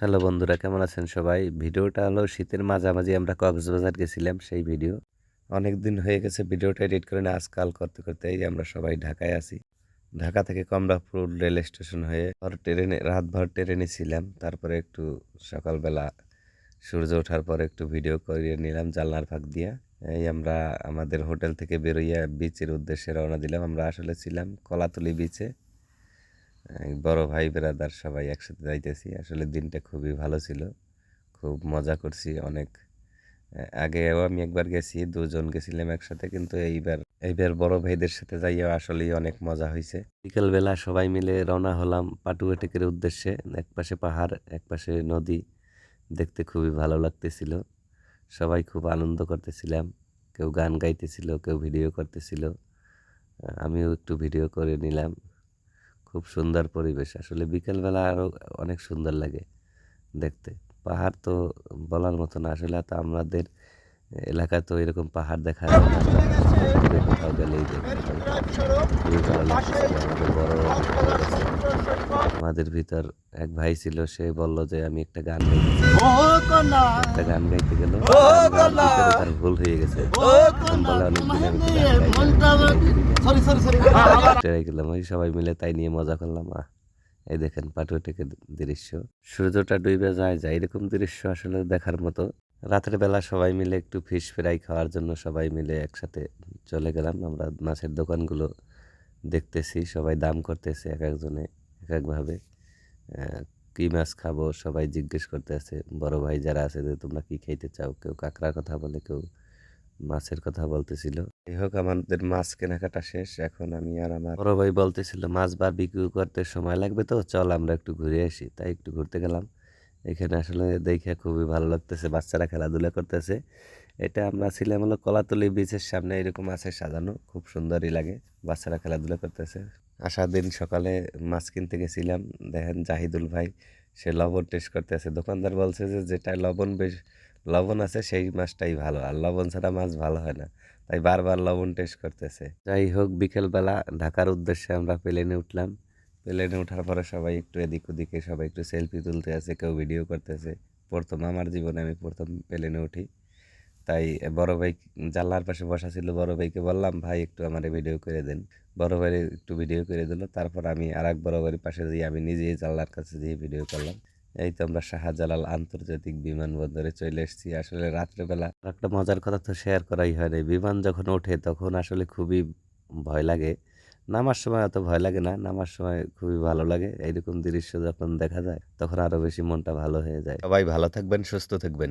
Hello বন্ধুরা, কেমন আছেন সবাই? ভিডিওটা হলো শীতের মাঝামাঝি, আমরা কক্সবাজার গেছিলাম সেই ভিডিও। অনেক দিন হয়ে গেছে ভিডিওটা এডিট করে না, আজকাল করতে করতে এই আমরা সবাই ঢাকায় আছি। ঢাকা থেকে কমলাপুর রেল স্টেশন হয়ে ট্রেনে রাতভর ট্রেনে ছিলাম। তারপরে একটু সকালবেলা সূর্য ওঠার পর একটু ভিডিও করিয়ে নিলাম জানলার ফাঁক দিয়া। এই আমরা আমাদের হোটেল থেকে বেরোইয়া বিচের উদ্দেশ্যে রওনা দিলাম। আমরা আসলে ছিলাম কলাতলি বিচে বড় ভাই ব্রাদার সবাই একসাথে যাইতেছি। আসলে দিনটা খুবই ভালো ছিল। খুব মজা করছি অনেক। আগেও আমি একবার গেছি, দুজন গেছিলাম একসাথে, কিন্তু এইবার এইবার বড় ভাইদের সাথে যাইয়া আসলেই অনেক মজা হয়েছে বিকেলবেলা সবাই মিলে রওনা হলাম পাটুয়াটেকের উদ্দেশ্যে, এক পাশে পাহাড়, এক পাশে নদী। দেখতে খুবই ভালো লাগতেছিল। সবাই খুব আনন্দ করতেছিলাম। কেউ গান গাইতেছিল, কেউ ভিডিও করতেছিল। আমিও একটু ভিডিও করে নিলাম। খুব সুন্দর পরিবেশ। আসলে বিকেলবেলা আরও অনেক সুন্দর লাগে দেখতে। পাহাড় তো বলার মতো না, আসলে তো আমাদের এলাকায় তো এরকম পাহাড় দেখা যায়। কোথাও গেলেই দেখতে পাই। বড় আমাদের ভিতর এক ভাই ছিল সে বলল যে আমি একটা গান একটা গান গাইতে গেল। তার ভুল হয়ে গেছে। ওই সবাই মিলে তাই নিয়ে মজা করলাম। এই দেখেন পাটুয়াটেকের দৃশ্য। সূর্যটা ডুবে যায় যায় এরকম দৃশ্য আসলে দেখার মতো। রাতের বেলা সবাই মিলে একটু ফিশ ফ্রাই খাওয়ার জন্য সবাই মিলে একসাথে চলে গেলাম। আমরা মাছের দোকানগুলো দেখতেছি সবাই দাম করতেছে এক একজনে। এক একভাবে কি মাছ খাব সবাই জিজ্ঞেস করতেছে বড় ভাই যারা আছে যে তোমরা কি খাইতে চাও? কেউ কাঁকড়ার কথা বলে, কেউ মাছের কথা বলতেছিল। যাই হোক, আমাদের মাছ কেনাকাটা শেষ। এখন আমি আর আমার বড় ভাই বলতেছিল, মাছ বার বিক্রি করতে সময় লাগবে তো? চল আমরা একটু ঘুরে আসি। তাই একটু ঘুরতে গেলাম। এখানে আসলে দেখে খুবই ভালো লাগতেছে, বাচ্চারা খেলাধুলা করতেছে। এটা আমরা ছিলাম হলো কলাতলি বিচের সামনে, এরকম আছে সাজানো, খুব সুন্দরই লাগে। বাচ্চারা খেলাধুলা করতেছে। আসার দিন সকালে মাছ কিনতে গেছিলাম। দেখেন জাহিদুল ভাই, সে লবণ টেস্ট করতেছে দোকানদার বলছে যে যেটা লবণ বেশ, লবণ আছে সেই মাছটাই ভালো। আর লবণ ছাড়া মাছ ভালো হয় না। তাই বারবার লবণ টেস্ট করতেছে। যাই হোক, বিকেলবেলা ঢাকার উদ্দেশ্যে আমরা প্লেনে উঠলাম। প্লেনে ওঠার পরে সবাই একটু এদিক ওদিকে, সবাই একটু সেলফি তুলতে আছে, কেউ ভিডিও করতেছে। প্রথম, আমার জীবনে আমি প্রথম প্লেনে উঠি। তাই বড় ভাই জানলার পাশে বসা ছিল, বড় ভাইকে বললাম, ভাই, একটু আমার ভিডিও করে দেন। বড় ভাই একটু ভিডিও করে দিল, তারপর আমি আর এক বড় ভাইয়ের পাশে দিয়ে আমি নিজেই জানলার কাছে দিয়ে ভিডিও করলাম। এই তো আমরা শাহজালাল আন্তর্জাতিক বিমানবন্দরে চলে এসেছি। আসলে রাত্রেবেলা একটা মজার কথা তো শেয়ার করাই হয় না বিমান যখন ওঠে তখন আসলে খুবই ভয় লাগে। নামার সময় অত ভয় লাগে না, নামার সময় খুবই ভালো লাগে। এইরকম দৃশ্য যখন দেখা যায় তখন আরও বেশি মনটা ভালো হয়ে যায়। সবাই ভালো থাকবেন, সুস্থ থাকবেন।